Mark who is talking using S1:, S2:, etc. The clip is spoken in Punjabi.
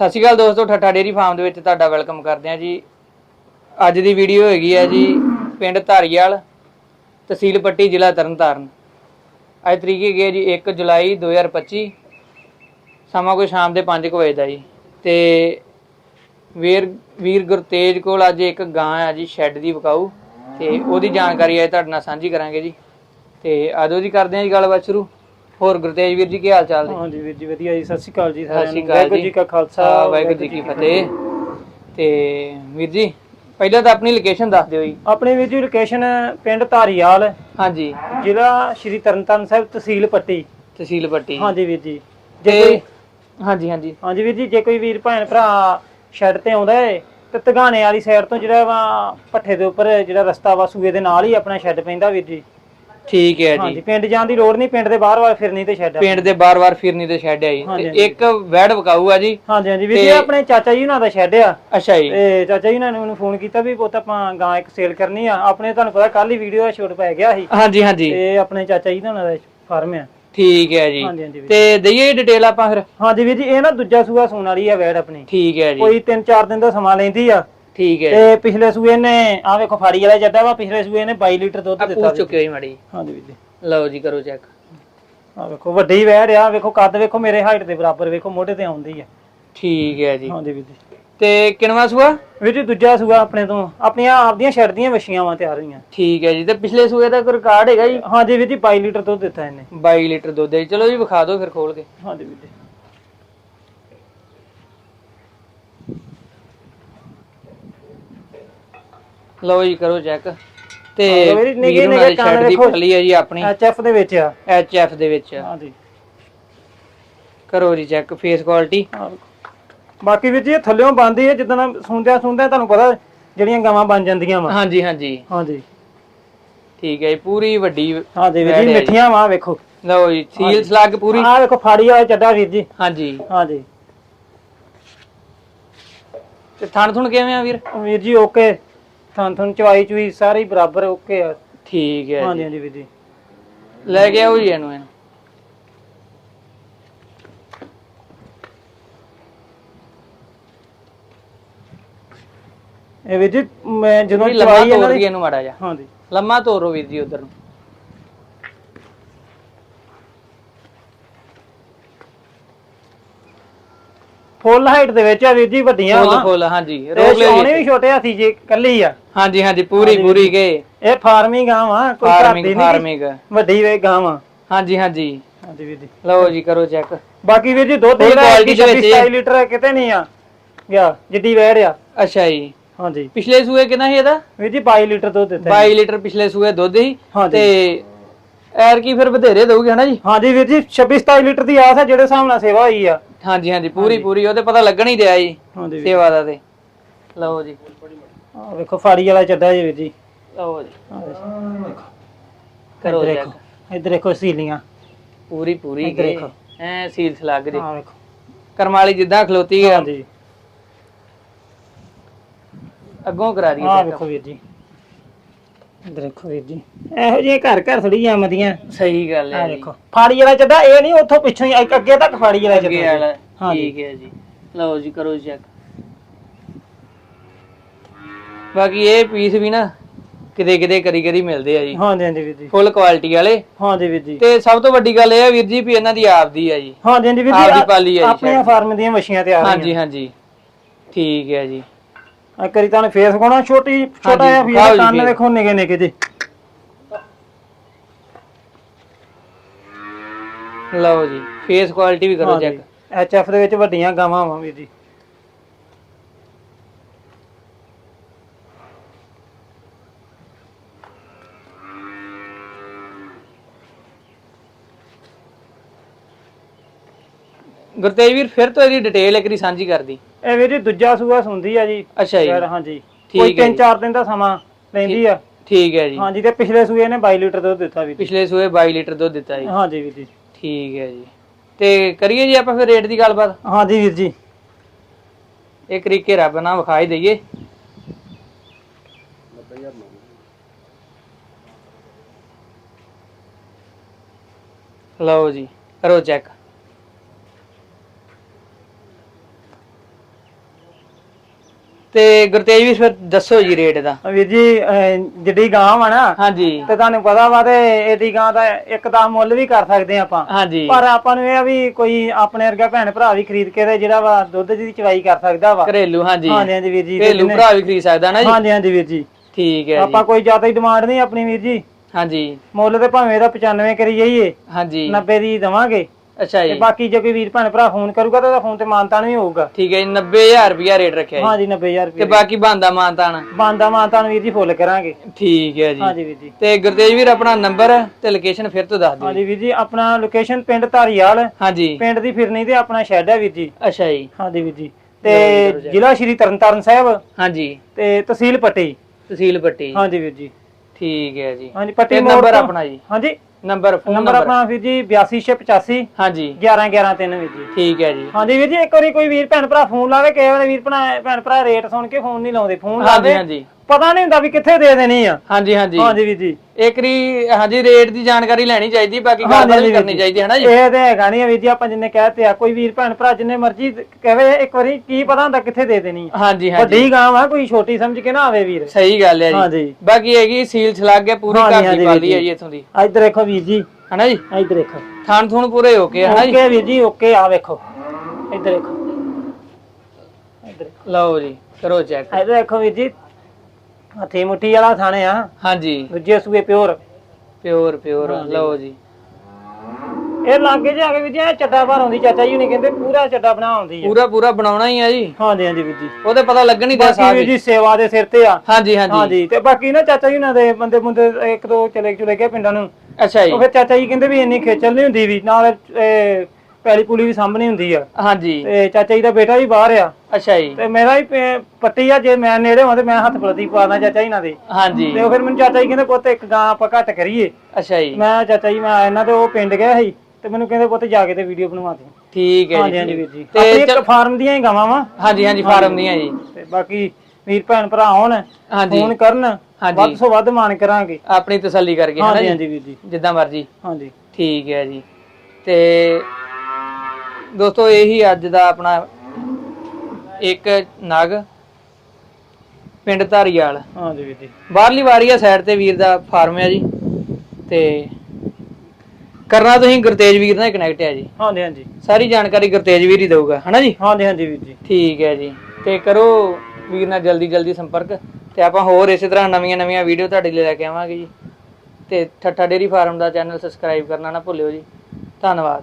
S1: ਸਤਿ ਸ਼੍ਰੀ ਅਕਾਲ ਦੋਸਤੋ, ਠੱਠਾ ਡੇਰੀ ਫਾਰਮ ਦੇ ਵਿੱਚ ਤੁਹਾਡਾ ਵੈਲਕਮ ਕਰਦੇ ਹਾਂ ਜੀ। ਅੱਜ ਦੀ ਵੀਡੀਓ ਹੈਗੀ ਹੈ ਜੀ ਪਿੰਡ ਧਾਰੀਵਾਲ, ਤਹਿਸੀਲ ਪੱਟੀ, ਜ਼ਿਲ੍ਹਾ ਤਰਨਤਾਰਨ। ਅੱਜ ਤਰੀਕ ਹੈਗੀ ਹੈ ਜੀ 1 ਜੁਲਾਈ 2025 ਸਮਾਂ ਕੋਈ ਸ਼ਾਮ ਦੇ 5 ਵਜੇ ਦਾ ਜੀ। ਤੇ ਵੀਰ ਵੀਰ ਗੁਰਤੇਜ ਕੋਲ ਅੱਜ ਇੱਕ ਗਾਂ ਆ ਜੀ, ਸ਼ੈੱਡ ਦੀ ਵਿਕਾਊ। ਤੇ ਉਹਦੀ ਜਾਣਕਾਰੀ ਅੱਜ ਤੁਹਾਡੇ ਨਾਲ ਸਾਂਝੀ ਕਰਾਂਗੇ ਜੀ। ਤੇ ਆਜੋ ਜੀ, ਕਰਦੇ ਹਾਂ ਜੀ ਗੱਲਬਾਤ ਸ਼ੁਰੂ। ਹੋਰ ਗੁਰਤੇਜ ਵੀਰ ਜੀ ਕੀ ਹਾਲ ਚਾਲ ਨੇ?
S2: ਹਾਂਜੀ ਵੀਰ ਜੀ ਵਧੀਆ ਜੀ ਸਤਿ ਸ਼੍ਰੀ ਅਕਾਲ ਜੀ
S1: ਸਤਿ ਸ਼੍ਰੀ
S2: ਨੂੰ।
S1: ਅਕਾਲ
S2: ਵਾਹਿਗੁਰੂ
S1: ਜੀ
S2: ਜੀ ਕਾ ਖਾਲਸਾ
S1: ਵਾਹਿਗੁਰੂ ਜੀ ਕੀ ਫਤਿਹ। ਤੇ ਵੀਰ ਜੀ ਪਹਿਲਾਂ ਤਾਂ ਆਪਣੀ ਲੋਕੇਸ਼ਨ ਦੱਸ ਦਿਓ ਜੀ।
S2: ਆਪਣੇ ਵੀਰ ਜੀ ਲੋਕੇਸ਼ਨ ਪਿੰਡ ਧਾਰੀਵਾਲ
S1: ਹਾਂਜੀ।
S2: ਜ਼ਿਲ੍ਹਾ ਸ਼੍ਰੀ ਤਰਨਤਾਰਨ ਸਾਹਿਬ ਤਹਿਸੀਲ ਪੱਟੀ।
S1: ਤਹਿਸੀਲ ਪੱਟੀ।
S2: ਹਾਂਜੀ ਵੀਰ ਜੀ। ਜੇ
S1: ਤੇ
S2: ਕੋਈ
S1: ਹਾਂਜੀ ਹਾਂਜੀ।
S2: ਹਾਂਜੀ ਵੀਰ ਜੀ ਜੇ ਕੋਈ ਵੀਰ ਭੈਣ ਭਰਾ ਸ਼ੈੱਡ ਤੇ ਆਉਂਦਾ ਹੈ ਤੇ ਤਗਾਣੇ ਵਾਲੀ ਸਾਈਡ ਤੋਂ ਜਿਹੜਾ ਵਾ ਪੱਠੇ ਦੇ ਉੱਪਰ ਜਿਹੜਾ ਰਸਤਾ ਵਾ ਸੂਏ ਦੇ ਨਾਲ ਹੀ ਆਪਣਾ ਸ਼ੈੱਡ ਪੈਂਦਾ ਵੀਰ ਜੀ।
S1: ਠੀਕ ਹੈ
S2: ਹਾਂਜੀ
S1: ਜੀ।
S2: ਪਿੰਡ ਜਾਣ ਦੀ ਲੋੜ ਨਹੀਂ ਪਿੰਡ ਦੇ ਬਾਹਰ ਵਾਰ ਫਿਰਨੀ ਤੇ ਸ਼ੈੱਡ
S1: ਪਿੰਡ ਦੇ ਬਾਰ-ਬਾਰ ਫਿਰਨੀ ਤੇ ਆਈ
S2: ਹਾਂਜੀ,
S1: ਤੇ
S2: ਹਾਂਜੀ।
S1: ਇੱਕ ਵੈੜ ਵਿਕਾਊ ਆ ਜੀ।
S2: ਹਾਂਜੀ ਹਾਂਜੀ। ਵੀਰ ਜੀ
S1: ਤੇ-
S2: ਆਪਣੇ ਚਾਚਾ ਜੀ ਉਹਨਾਂ ਦਾ ਸ਼ੈੱਡ ਆ।
S1: ਅੱਛਾ ਜੀ।
S2: ਤੇ ਚਾਚਾ ਜੀ ਨੇ ਮੈਨੂੰ ਫੋਨ ਕੀਤਾ ਵੀ ਪੁੱਤ ਆਪਾਂ ਗਾਂ ਇੱਕ ਸੇਲ ਕਰਨੀ ਆ। ਆਪਣੇ ਤੁਹਾਨੂੰ ਪਤਾ ਕੱਲ ਹੀ ਵੀਡੀਓ ਦਾ ਸ਼ੂਟ ਪੈ ਗਿਆ ਸੀ।
S1: ਹਾਂਜੀ ਹਾਂਜੀ।
S2: ਤੇ ਆਪਣੇ ਚਾਚਾ ਜੀ ਦਾ ਉਹਨਾਂ ਦਾ ਫਾਰਮ ਆ।
S1: ਠੀਕ ਹੈ ਜੀ।
S2: ਹਾਂਜੀ ਹਾਂਜੀ ਵੀਰ
S1: ਤੇ ਦਈਏ ਡਿਟੇਲ ਆਪਾਂ ਫਿਰ?
S2: ਹਾਂਜੀ ਵੀਰ ਜੀ ਇਹ ਨਾ ਦੂਜਾ ਸੂਆ ਸੂਣ ਵਾਲੀ ਆ ਵੈੜ ਆਪਣੀ।
S1: ਠੀਕ ਹੈ ਜੀ।
S2: ਕੋਈ 3-4 ਦਿਨ ਦਾ ਸਮਾਂ ਲੈਂਦੀ ਆ।
S1: ਠੀਕ ਹੈ
S2: ਤੇ ਪਿਛਲੇ ਸੂਏ ਨੇ ਆ ਵੇਖੋ ਫਾੜੀ ਵਾਲਾ ਜੱਡਾ ਵਾ ਪਿਛਲੇ ਸੂਏ ਨੇ 22 ਲੀਟਰ ਦੁੱਧ
S1: ਆ
S2: ਦਿੱਤਾ
S1: ਪੁੱਛ। ਚੁੱਕੇ ਹੋ ਜੀ ਮਾੜੀ
S2: ਹਾਂਜੀ ਵੀਰ ਜੀ।
S1: ਲਓ ਜੀ ਕਰੋ ਚੈੱਕ
S2: ਆ ਵੇਖੋ ਵੱਡੀ ਵੈੜ ਆ ਵੇਖੋ ਕੱਦ ਵੇਖੋ ਮੇਰੇ ਹਾਈਟ ਦੇ ਬਰਾਬਰ ਵੇਖੋ ਮੋਢੇ ਤੇ ਆਉਂਦੀ ਆ।
S1: ਠੀਕ ਹੈ ਜੀ।
S2: ਹਾਂਜੀ ਵੀਰ ਜੀ।
S1: ਤੇ ਕਿਨਵਾ ਸੂਆ?
S2: ਵੀਰ ਜੀ ਦੂਜਾ ਸੂਆ ਆਪਣੇ ਤੋਂ ਆਪਣੀਆਂ ਆਪਦੀਆਂ ਛੱਡਦੀਆਂ ਵਛੀਆਂ ਵਾਂ ਤਿਆਰ ਹੋਈਆਂ।
S1: ਠੀਕ ਹੈ ਜੀ ਤੇ ਪਿਛਲੇ ਸੂਏ ਦਾ ਕੋਈ ਰਿਕਾਰਡ ਹੈਗਾ ਜੀ?
S2: ਹਾਂਜੀ ਵੀਰ ਜੀ 22 ਲੀਟਰ ਦੁੱਧ ਦਿੱਤਾ ਇਹਨੇ।
S1: 22 ਲੀਟਰ ਦੁੱਧ ਹੈ ਜੀ। ਚਲੋ ਜੀ ਵਿਖਾ ਦਿਓ ਫਿਰ ਖੋਲ ਕੇ।
S2: ਹਾਂਜੀ ਵੀਰ ਜੀ।
S1: ਲਓ ਜੀ ਕਰੋ ਚੈੱਕ ਤੇ
S2: ਲਓ ਜੀ, ਨਿੱਘੇ
S1: ਵੀਰ ਉਹਨਾਂ
S2: ਨਿੱਘੇ
S1: ਦੀ
S2: ਕੰਨ
S1: ਸ਼ਰਟ ਦੀ
S2: ਵੇਖੋ।
S1: ਪੱਲੀ ਹੈ ਜੀ ਆਪਣੀ।
S2: ਐਚਐਫ ਦੇ ਵਿੱਚ ਆ।
S1: ਐਚ ਐਫ ਦੇ ਵਿੱਚ
S2: ਹਾਂਜੀ
S1: ਕਰੋ ਜੀ ਚੈੱਕ ਫੇਸ ਕੁਆਲਿਟੀ।
S2: ਬਾਕੀ ਵੀਰ ਜੀ ਇਹ ਥੱਲਿਓਂ ਬੰਦੀ ਹੈ ਜਿੱਦਾਂ ਸੁਣਦਿਆਂ ਸੁਣਦਿਆਂ ਤੁਹਾਨੂੰ ਪਤਾ ਜਿਹੜੀਆਂ ਗਾਵਾਂ ਬਣ ਜਾਂਦੀਆਂ ਵਾ।
S1: ਹਾਂਜੀ ਹਾਂਜੀ।
S2: ਹਾਂਜੀ
S1: ਠੀਕ ਹੈ ਜੀ ਪੂਰੀ ਵੱਡੀ
S2: ਹਾਂਜੀ ਵੀਰ
S1: ਵੈੜ
S2: ਜੀ
S1: ਹੈ
S2: ਮਿੱਠੀਆਂ ਵਾ ਵੇਖੋ।
S1: ਲਓ ਜੀ ਸੀਲ ਸਲੱਗ ਪੂਰੀ।
S2: ਆਹ ਵੇਖੋ ਫਾੜੀ ਵਾਲਾ ਚੱਡਾ ਵੀਰ ਜੀ।
S1: ਹਾਂਜੀ।
S2: ਹਾਂਜੀ
S1: ਤੇ ਥਣ ਥੁਣ ਕਿਵੇਂ ਆ ਵੀਰ?
S2: ਵੀਰ ਜੀ ਓਕੇ। ਥਾਂ ਥਾਂ ਚਵਾਈ ਚੁਈ ਸਾਰੀ ਬਰਾਬਰ ਓਕੇ ਆ।
S1: ਠੀਕ ਹੈ
S2: ਹਾਂਜੀ
S1: ਜੀ।
S2: ਹਾਂਜੀ ਵੀਰ ਜੀ।
S1: ਲੈ ਕੇ ਆਓ ਜੀ ਇਹਨੂੰ ਇਹਨੂੰ।
S2: ਇਹ ਵੀਰ ਜੀ ਮੈਂ ਜਦੋਂ
S1: ਵੀ ਲੰਮਾ
S2: ਚਵਾਈ ਇਹਨਾਂ
S1: ਤੋਰ
S2: ਦੀ
S1: ਦੀ ਇਹਨੂੰ ਮਾੜਾ ਜਾ
S2: ਹਾਂਜੀ।
S1: ਲੰਮਾ ਤੋਰੋ ਵੀਰ ਜੀ ਉਧਰ ਨੂੰ।
S2: ਫੁੱਲ ਹਾਈਟ ਦੇ ਵਿੱਚ ਆ ਵੀਰ ਜੀ ਵੱਡੀਆਂ।
S1: ਫੁੱਲ
S2: ਵਾ
S1: ਫੁੱਲ ਹਾਂਜੀ।
S2: ਤੇ
S1: ਰੋਕ ਲਿਓ
S2: ਸੋਹਣੇ
S1: ਜੀ।
S2: ਵੀ ਛੋਟੇ ਹਾਥੀ ਜੀ ਕੱਲੀ ਆ।
S1: ਹਾਂਜੀ ਹਾਂਜੀ ਪੂਰੀ ਪੂਰੀ ਕੇ।
S2: ਇਹ ਫਾਰਮਿੰਗ ਗਾਂ ਵਾ ਕੋਈ ਘਰ ਦੀ
S1: ਫਾਰਮਿੰਗ
S2: ਨਹੀਂ
S1: ਫਾਰਮਿੰਗ।
S2: ਵੱਡੀ ਵੇ ਗਾਂ ਵਾ
S1: ਹਾਂਜੀ ਹਾਂਜੀ।
S2: ਹਾਂਜੀ ਵੀਰ ਜੀ।
S1: ਲਓ ਜੀ ਕਰੋ ਚੈੱਕ
S2: ਬਾਕੀ ਵੀਰ ਜੀ ਦੁੱਧ
S1: Full
S2: ਜਿਹੜਾ
S1: quality ਦੇ ਵਿੱਚ
S2: 26 ਲੀਟਰ ਹੈ, ਕਿਤੇ ਨਹੀਂ ਆ। ਗਿਆ ਜਿੱਡੀ ਵੈੜ ਆ।
S1: ਅੱਛਾ ਜੀ।
S2: ਹਾਂਜੀ।
S1: ਪਿਛਲੇ ਸੂਏ ਕਿੰਨਾ ਸੀ ਇਹਦਾ?
S2: ਵੀਰ ਜੀ 22 ਲੀਟਰ ਦੁੱਧ ਦਿੱਤਾ ਹੈ।
S1: 22 ਲੀਟਰ ਪਿਛਲੇ ਸੂਏ ਦੁੱਧ ਸੀ।
S2: ਹਾਂਜੀ।
S1: ਤੇ ਐਰ ਕੀ ਫਿਰ ਵਧੇਰੇ ਦਊਗੀ ਹਨਾ ਜੀ?
S2: ਹਾਂਜੀ ਵੀਰ ਜੀ 26 27 ਲੀਟਰ ਦੀ ਆਸ ਹੈ ਜਿਹੜੇ ਹਿਸਾਬ ਨਾਲ ਸੇਵਾ ਹੋਈ ਆ।
S1: ਹਾਂਜੀ ਹਾਂਜੀ ਪੂਰੀ ਪੂਰੀ ਉਹਦੇ ਪਤਾ ਲੱਗਣ ਹੀ ਦਿਆ ਜੀ
S2: ਹਾਂਜੀ ਵੀਰ।
S1: ਸੇਵਾ ਦਾ ਤੇ। ਲਓ ਜੀ।
S2: ਆਹ ਵੇਖੋ ਫਾੜੀ ਵਾਲਾ ਚੱਡਾ ਜੀ ਵੀਰ ਜੀ।
S1: ਲਓ ਜੀ।
S2: ਆਹ ਵੇਖੋ।
S1: ਕਰੋ
S2: ਇੱਧਰ
S1: ਚੈੱਕ।
S2: ਦੇਖੋ ਇੱਧਰ ਦੇਖੋ ਸੀਲੀਆਂ।
S1: ਪੂਰੀ ਪੂਰੀ
S2: ਇੱਧਰ ਦੇਖੋ।
S1: ਐ ਸੀਲਸ ਲੱਗ ਜੀ।
S2: ਆਹ ਵੇਖੋ।
S1: ਕਰਮਾਲੀ ਜਿੱਦਾਂ ਖਲੋਤੀ ਹੈ
S2: ਹਾਂਜੀ।
S1: ਅੱਗੋਂ ਕਰਾ ਦਈਏ
S2: ਆਹ। ਵੇਖੋ ਵੀਰ ਜੀ। ਦੇਖੋ ਵੀਰ ਜੀ। ਇਹੋ ਜਿਹੀਆਂ ਘਰ ਘਰ ਥੋੜੀ ਆਮਦੀਆਂ।
S1: ਸਹੀ ਗੱਲ ਹੈ ਜੀ।
S2: ਵੇਖੋ ਫਾੜੀ ਵਾਲਾ ਚੱਡਾ ਇਹ ਨਹੀਂ ਉੱਥੋਂ ਪਿੱਛੋਂ ਹੀ ਅੱਗੇ- ਅੱਗੇ ਤੱਕ ਫਾੜੀ ਵਾਲਾ
S1: ਅੱਗੇ ਵਾਲਾ
S2: ਹਾਂਜੀ।
S1: ਠੀਕ ਹੈ ਜੀ। ਲਓ ਜੀ ਕਰੋ ਚੈੱਕ ਬਾਕੀ ਇਹ ਪੀਸ ਵੀ ਨਾ ਕਿਤੇ ਕਿਤੇ ਕਰੀ ਕਰੀ ਮਿਲਦੇ ਆ ਜੀ।
S2: ਹਾਂਜੀ ਹਾਂਜੀ ਵੀਰ ਜੀ।
S1: ਫੁੱਲ ਕੁਆਲਿਟੀ ਵਾਲੇ।
S2: ਹਾਂਜੀ ਵੀਰ ਜੀ।
S1: ਤੇ ਸਭ ਤੋਂ ਵੱਡੀ ਗੱਲ ਇਹ ਆ ਵੀਰ ਜੀ ਵੀ ਇਹਨਾਂ ਦੀ ਆਪਦੀ ਆ ਜੀ।
S2: ਹਾਂਜੀ ਹਾਂਜੀ ਵੀਰ
S1: ਆਪਦੀ
S2: ਜੀ
S1: ਪਾਲੀ ਹੈ ਜੀ
S2: ਆਪਣੀਆਂ ਫਾਰਮ ਦੀਆਂ ਮੱਛੀਆਂ ਤਿਆਰ
S1: ਹਾਂਜੀ ਹਾਂਜੀ ਠੀਕ ਹੈ ਜੀ।
S2: ਆ ਕਰੀ ਤਾਂ ਫੇਸ ਕੋਣਾ ਛੋਟੀ ਛੋਟਾ ਜਿਹਾ
S1: ਹਾਂਜੀ, ਖਾਓ
S2: ਫੀਸ
S1: ਜੀ
S2: ਕੰਨ
S1: ਫੇਰ।
S2: ਵੇਖੋ ਨਿਗੇ ਨਿਗੇ ਜੀ
S1: ਲਓ ਜੀ ਫੇਸ ਕੁਆਲਿਟੀ ਵੀ ਕਰੋ ਚੈੱਕ
S2: ਐਚ ਐਫ ਦੇ ਵਿੱਚ ਵੱਡੀਆਂ ਗਾਵਾਂ ਵਾ ਵੀਰ ਜੀ।
S1: ਗੁਰਤੇਜ ਵੀਰ ਫਿਰ ਤੋਂ ਇਹਦੀ ਡਿਟੇਲ ਇੱਕ ਵਾਰੀ ਸਾਂਝੀ ਕਰਦੀ
S2: ਇਹ ਵੀਰ ਜੀ ਦੂਜਾ ਸੂਆ ਸੁੰਦੀ ਆ ਜੀ।
S1: ਅੱਛਾ ਜੀ।
S2: ਯਾਰ ਹਾਂਜੀ।
S1: ਠੀਕ
S2: ਕੋਈ
S1: ਹੈ
S2: 3-4 ਦਿਨ ਦਾ ਸਮਾਂ ਲੈਂਦੀ ਆ।
S1: ਠੀਕ ਹੈ ਜੀ।
S2: ਹਾਂਜੀ ਤੇ ਪਿਛਲੇ ਸੂਏ ਨੇ 22 ਲੀਟਰ ਦੁੱਧ ਦਿੱਤਾ ਵੀਰ ਜੀ।
S1: ਪਿਛਲੇ ਸੂਏ 22 ਲੀਟਰ ਦੁੱਧ ਦਿੱਤਾ ਜੀ।
S2: ਹਾਂਜੀ ਵੀਰ ਜੀ।
S1: ਠੀਕ ਹੈ ਜੀ। ਤੇ ਕਰੀਏ ਜੀ ਆਪਾਂ ਫਿਰ ਰੇਟ ਦੀ ਗੱਲਬਾਤ?
S2: ਹਾਂਜੀ ਵੀਰ ਜੀ।
S1: ਇਹ ਕਰੀਕੇ ਰੱਬ ਨਾ ਵਿਖਾਈ ਦਈਏ। ਲਓ ਜੀ ਕਰੋ ਚੈੱਕ ਤੇ ਗੁਰਤੇਜ ਵੀ ਫਿਰ ਦੱਸੋ ਜੀ ਰੇਟ ਦਾ।
S2: ਵੀਰ ਜੀ ਅਹ, ਜਿੱਡੀ ਗਾਂ ਵਾ ਨਾ
S1: ਹਾਂਜੀ।
S2: ਤੇ ਤੁਹਾਨੂੰ ਪਤਾ ਵਾ ਤੇ ਇਹਦੀ ਗਾਂ ਦਾ ਇੱਕ ਦਾ ਮੁੱਲ ਵੀ ਕਰ ਸਕਦੇ ਆਪਾਂ।
S1: ਹਾਂਜੀ।
S2: ਪਰ ਆਪਾਂ ਨੂੰ ਇਹ ਆ ਵੀ ਕੋਈ ਆਪਣੇ ਵਰਗਾ ਭੈਣ ਭਰਾ ਵੀ ਖਰੀਦ ਕੇ ਤੇ ਜਿਹੜਾ ਵਾ ਦੁੱਧ ਦੀ ਚਵਾਈ ਕਰ ਸਕਦਾ ਵਾ।
S1: ਘਰੇਲੂ ਹਾਂਜੀ।
S2: ਹਾਂਜੀ ਹਾਂਜੀ ਵੀਰ ਜੀ ਤੇ
S1: ਘਰੇਲੂ ਭਰਾ ਵੀ ਖਰੀਦ ਸਕਦਾ ਨਾ ਜੀ।
S2: ਹਾਂਜੀ ਹਾਂਜੀ ਵੀਰ ਜੀ।
S1: ਠੀਕ ਹੈ ਜੀ।
S2: ਆਪਾਂ ਕੋਈ ਜ਼ਿਆਦਾ ਹੀ ਡਿਮਾਂਡ ਨਹੀਂ ਆਪਣੀ ਵੀਰ ਜੀ।
S1: ਹਾਂਜੀ।
S2: ਮੁੱਲ ਤੇ ਭਾਵੇਂ ਇਹਦਾ 95 ਕਰੀ ਜਾਈਏ
S1: ਹਾਂਜੀ।
S2: 90 ਦੀ ਦਵਾਂਗੇ।
S1: ਅੱਛਾ
S2: ਤੇ
S1: ਜੀ।
S2: ਬਾਕੀ ਜੇ ਕੋਈ ਵੀਰ ਭੈਣ ਭਰਾ ਫੋਨ ਕਰੂਗਾ ਤਾਂ ਉਹਦਾ ਫੋਨ ਤੇ ਮਾਨਤਾਨ ਵੀ ਹੋਊਗਾ।
S1: ਠੀਕ ਹੈ ਜੀ 90000 ਰੁਪਿਆ ਰੇਟ ਰੱਖਿਆ ਜੀ।
S2: ਹਾਂਜੀ 90000
S1: ਤੇ
S2: ਰੁਪਏ
S1: ਬਾਕੀ ਬੰਦਾ ਮਾਨਤਾਨ।
S2: ਬੰਦਾ ਮਾਨਤਾਨ ਵੀਰ ਜੀ ਫੁੱਲ ਕਰਾਂਗੇ।
S1: ਠੀਕ ਹੈ ਜੀ।
S2: ਹਾਂਜੀ ਵੀਰ ਜੀ।
S1: ਤੇ ਗੁਰਤੇਜ ਵੀਰ ਆਪਣਾ ਨੰਬਰ ਤੇ ਲੋਕੇਸ਼ਨ ਫਿਰ ਤੋਂ ਦੱਸ ਦਿਓ
S2: ਹਾਂਜੀ ਵੀਰ ਜੀ ਆਪਣਾ ਲੋਕੇਸ਼ਨ ਪਿੰਡ ਧਾਰੀਵਾਲ।
S1: ਹਾਂਜੀ
S2: ਪਿੰਡ ਦੀ ਫਿਰਨੀ ਤੇ ਆਪਣਾ ਸ਼ੈਡ ਹੈ ਵੀਰ ਜੀ।
S1: ਅੱਛਾ ਜੀ।
S2: ਹਾਂਜੀ ਵੀਰ ਜੀ। ਤੇ ਜ਼ਿਲ੍ਹਾ ਸ਼੍ਰੀ ਤਰਨਤਾਰਨ ਸਾਹਿਬ।
S1: ਹਾਂਜੀ
S2: ਤੇ ਤਹਿਸੀਲ ਪੱਟੀ।
S1: ਤਹਿਸੀਲ ਪੱਟੀ।
S2: ਹਾਂਜੀ ਵੀਰ ਜੀ।
S1: ਠੀਕ ਹੈ ਜੀ।
S2: ਹਾਂਜੀ ਪੱਟੀ
S1: ਤੇ
S2: ਮੋੜ
S1: ਨੰਬਰ
S2: ਤੋਂ-
S1: ਆਪਣਾ ਜੀ।
S2: ਹਾਂਜੀ
S1: ਨੰਬਰ ਫੋਨ
S2: ਨੰਬਰ ਆਪਣਾ ਵੀਰ ਜੀ 8285
S1: ਹਾਂਜੀ।
S2: 11113 ਵੀਰ ਜੀ।
S1: ਠੀਕ ਹੈ ਜੀ।
S2: ਹਾਂਜੀ ਵੀਰ ਜੀ ਇੱਕ ਵਾਰੀ ਕੋਈ ਵੀਰ ਭੈਣ ਭਰਾ ਫੋਨ ਲਾਵੇ ਕਿਸੇ ਵੇਲੇ ਵੀਰ ਭੈਣ ਭੈਣ ਭਰਾ ਰੇਟ ਸੁਣ ਕੇ ਫੋਨ ਨਹੀਂ ਲਾਉਂਦੇ ਫੋਨ
S1: ਹਾਂਜੀ
S2: ਲਾਵੇ।
S1: ਹਾਂਜੀ।
S2: ਪਤਾ ਨਹੀਂ ਹੁੰਦਾ ਵੀ ਕਿੱਥੇ ਦੇ ਦੇਣੀ ਆ।
S1: ਹਾਂਜੀ ਹਾਂਜੀ।
S2: ਹਾਂਜੀ ਵੀਰ ਜੀ।
S1: ਇੱਕ ਰੀ ਹਾਂਜੀ ਰੇਟ ਦੀ ਜਾਣਕਾਰੀ ਲੈਣੀ ਚਾਹੀਦੀ ਬਾਕੀ ਗੱਲਬਾਤ ਵੀ ਕਰਨੀ ਚਾਹੀਦੀ ਹੈ ਨਾ ਜੀ?
S2: ਇਹ ਤੇ ਹੈਗਾ ਨਹੀਂ ਵੀਰ ਜੀ ਆਪਾਂ ਜਿੰਨੇ ਕਹਿਤੇ ਆ ਕੋਈ ਵੀਰ ਭੈਣ ਭਰਾ ਜਿੰਨੇ ਮਰਜ਼ੀ ਕਹਵੇ ਇੱਕ ਵਾਰੀ ਕੀ ਪਤਾ ਹੁੰਦਾ ਕਿੱਥੇ ਦੇ ਦੇਣੀ ਆ।
S1: ਹਾਂਜੀ ਹਾਂਜੀ।
S2: ਵੱਡੀ ਗਾਂ ਆ ਕੋਈ ਛੋਟੀ ਸਮਝ ਕੇ ਨਾ ਆਵੇ ਵੀਰ।
S1: ਸਹੀ ਗੱਲ ਹੈ ਜੀ।
S2: ਹਾਂਜੀ।
S1: ਬਾਕੀ ਹੈਗੀ ਸੀਲ ਛਲਾਗ ਕੇ ਪੂਰੀ ਘਰ ਦੀ ਪਾਲੀ ਹੈ ਜੀ ਇਥੋਂ ਦੀ।
S2: ਇੱਧਰ ਦੇਖੋ ਵੀਰ ਜੀ।
S1: ਹਨਾ ਜੀ?
S2: ਇੱਧਰ ਦੇਖੋ।
S1: ਥਾਣ ਥੂਣ ਪੂਰੇ ਹੋ ਕੇ ਹਨਾ ਜੀ?
S2: ਓਕੇ ਵੀਰ ਜੀ ਓਕੇ ਆ ਵੇਖੋ। ਇੱਧਰ ਦੇਖੋ।
S1: ਲਓ ਜੀ ਕਰੋ ਚੈੱਕ।
S2: ਇੱਧਰ ਦੇਖੋ ਵੀਰ ਜੀ ਹੱਥੀ ਮੁੱਠੀ ਵਾਲਾ ਥਾਣੇ ਆ।
S1: ਹਾਂਜੀ।
S2: ਦੂਜੇ ਸੂਏ ਪਿਓਰ।
S1: Pure pure. ਲਓ ਜੀ।
S2: ਇਹ ਲਾਗੇ ਜਾ ਕੇ ਵੀਰ ਜੀ ਇਹ ਚੱਡਾ ਭਰ ਆਉਂਦੀ ਚਾਚਾ ਜੀ ਨੇ ਕਹਿੰਦੇ ਪੂਰਾ ਚੱਡਾ ਬਣਾ ਆਉਂਦੀ ਆ।
S1: ਪੂਰਾ ਪੂਰਾ ਬਣਾਉਣਾ ਹੀ ਆ ਜੀ।
S2: ਹਾਂਜੀ ਹਾਂਜੀ ਵੀਰ ਜੀ।
S1: ਉਹਦੇ ਪਤਾ ਲੱਗਣ ਹੀ ਦਾ
S2: ਬਾਕੀ
S1: ਸਾਹਿਬ
S2: ਵੀਰ ਜੀ ਸੇਵਾ ਦੇ ਸਿਰ ਤੇ ਆ।
S1: ਹਾਂਜੀ ਹਾਂਜੀ।
S2: ਹਾਂਜੀ ਤੇ ਬਾਕੀ ਨਾ ਚਾਚਾ ਜੀ ਨਾਲ ਦੇ ਬੰਦੇ ਬੰਦੇ ਇੱਕ ਦੋ ਚਲੇ ਚਲੇ ਗਏ ਪਿੰਡਾਂ ਨੂੰ।
S1: ਅੱਛਾ ਜੀ।
S2: ਉਹ ਫਿਰ ਚਾਚਾ ਜੀ ਕਹਿੰਦੇ ਵੀ ਇੰਨੀ ਖੇਚਲ ਨਹੀਂ ਹੁੰਦੀ ਵੀ ਨਾਲ ਇਹ ਪੈਲੀ ਪੂਲੀ ਵੀ ਸਾਹਮਣੇ ਹੁੰਦੀ ਆ।
S1: ਹਾਂਜੀ।
S2: ਤੇ ਚਾਚਾ ਜੀ ਦਾ ਬੇਟਾ ਵੀ ਬਾਹਰ ਆ।
S1: ਅੱਛਾ ਜੀ।
S2: ਤੇ ਮੇਰਾ ਵੀ ਪੱਟੀ ਆ ਜੇ ਮੈਂ ਨੇੜੇ ਹਾਂ ਤੇ ਮੈਂ ਹੱਥ ਪ੍ਰਤੀ ਪਾਣਾ ਚਾਚਾ ਜੀ ਨਾਲ ਦੇ।
S1: ਹਾਂਜੀ।
S2: ਤੇ ਉਹ ਫਿਰ ਮੈਨੂੰ ਚਾਚਾ ਜੀ ਕਹਿੰਦੇ ਪੁੱਤ ਇੱਕ ਗਾਂ ਆਪਾਂ ਘੱਟ ਕਰੀਏ।
S1: ਅੱਛਾ ਜੀ।
S2: ਮੈਂ ਚਾਚਾ ਜੀ ਮੈਂ ਇਹਨਾਂ ਦੇ ਉਹ ਪਿੰਡ ਗਿਆ ਸੀ ਤੇ ਮੈਨੂੰ ਕਹਿੰਦੇ ਪੁੱਤ ਜਾ ਕੇ ਤੇ ਵੀਡੀਓ ਬਣਵਾ ਦੇ।
S1: ਠੀਕ ਹੈ
S2: ਹਾਂਜੀ ਹਾਂਜੀ ਵੀਰ ਜੀ।
S1: ਤੇ
S2: ਇੱਕ ਫਾਰਮ ਦੀਆਂ ਹੀ ਗਾਵਾਂ ਵਾ।
S1: ਹਾਂਜੀ ਹਾਂਜੀ ਫਾਰਮ ਦੀਆਂ ਜੀ।
S2: ਤੇ ਬਾਕੀ ਵੀਰ ਭੈਣ ਭਰਾ
S1: ਹਾਂਜੀ।
S2: ਫੋਨ ਕਰਨ। ਵੱਧ ਤੋਂ ਵੱਧ ਮਾਨ ਕਰਾਂਗੇ।
S1: ਆਪਣੀ ਤਸੱਲੀ ਕਰਕੇ
S2: ਹਾਂਜੀ ਹਾਂਜੀ ਵੀਰ ਜੀ।
S1: ਜਿੱਦਾਂ ਮਰਜ਼ੀ।
S2: ਹਾਂਜੀ।
S1: ਠੀਕ ਹੈ ਜੀ। ਤੇ ਦੋਸਤੋ ਇਹੀ ਅੱਜ ਦਾ ਆਪਣਾ ਇੱਕ ਨਗ ਪਿੰਡ ਧਾਰੀਵਾਲ।
S2: ਹਾਂਜੀ ਵੀਰ ਜੀ।
S1: ਬਾਹਰਲੀ ਵਾਰੀਆ ਸਾਈਡ ਤੇ ਵੀਰ ਦਾ ਫਾਰਮ ਹੈ ਜੀ। ਤੇ ਕਰਨਾ ਤੁਸੀਂ ਗੁਰਤੇਜ ਵੀਰ ਨਾਲ ਕਨੈਕਟ ਹੈ ਜੀ।
S2: ਹਾਂਜੀ ਹਾਂਜੀ।
S1: ਸਾਰੀ ਜਾਣਕਾਰੀ ਗੁਰਤੇਜ ਵੀਰ ਹੀ ਦਊਗਾ ਹਨਾ ਜੀ?
S2: ਹਾਂਜੀ ਹਾਂਜੀ ਵੀਰ ਜੀ।
S1: ਠੀਕ ਹੈ ਜੀ। ਤੇ ਕਰੋ ਵੀਰ ਨਾਲ ਜਲਦੀ ਜਲਦੀ ਸੰਪਰਕ। ਤੇ ਆਪਾਂ ਹੋਰ ਇਸੇ ਤਰ੍ਹਾਂ ਨਵੀਆਂ ਨਵੀਆਂ ਵੀਡੀਓ ਤੁਹਾਡੇ ਲਈ ਲੈ ਕੇ ਆਵਾਂਗੇ ਜੀ। ਤੇ ਠੱਠਾ ਡੇਰੀ ਫਾਰਮ ਦਾ ਚੈਨਲ ਸਬਸਕ੍ਰਾਈਬ ਕਰਨਾ ਨਾ ਭੁੱਲਿਓ ਜੀ। ਧੰਨਵਾਦ।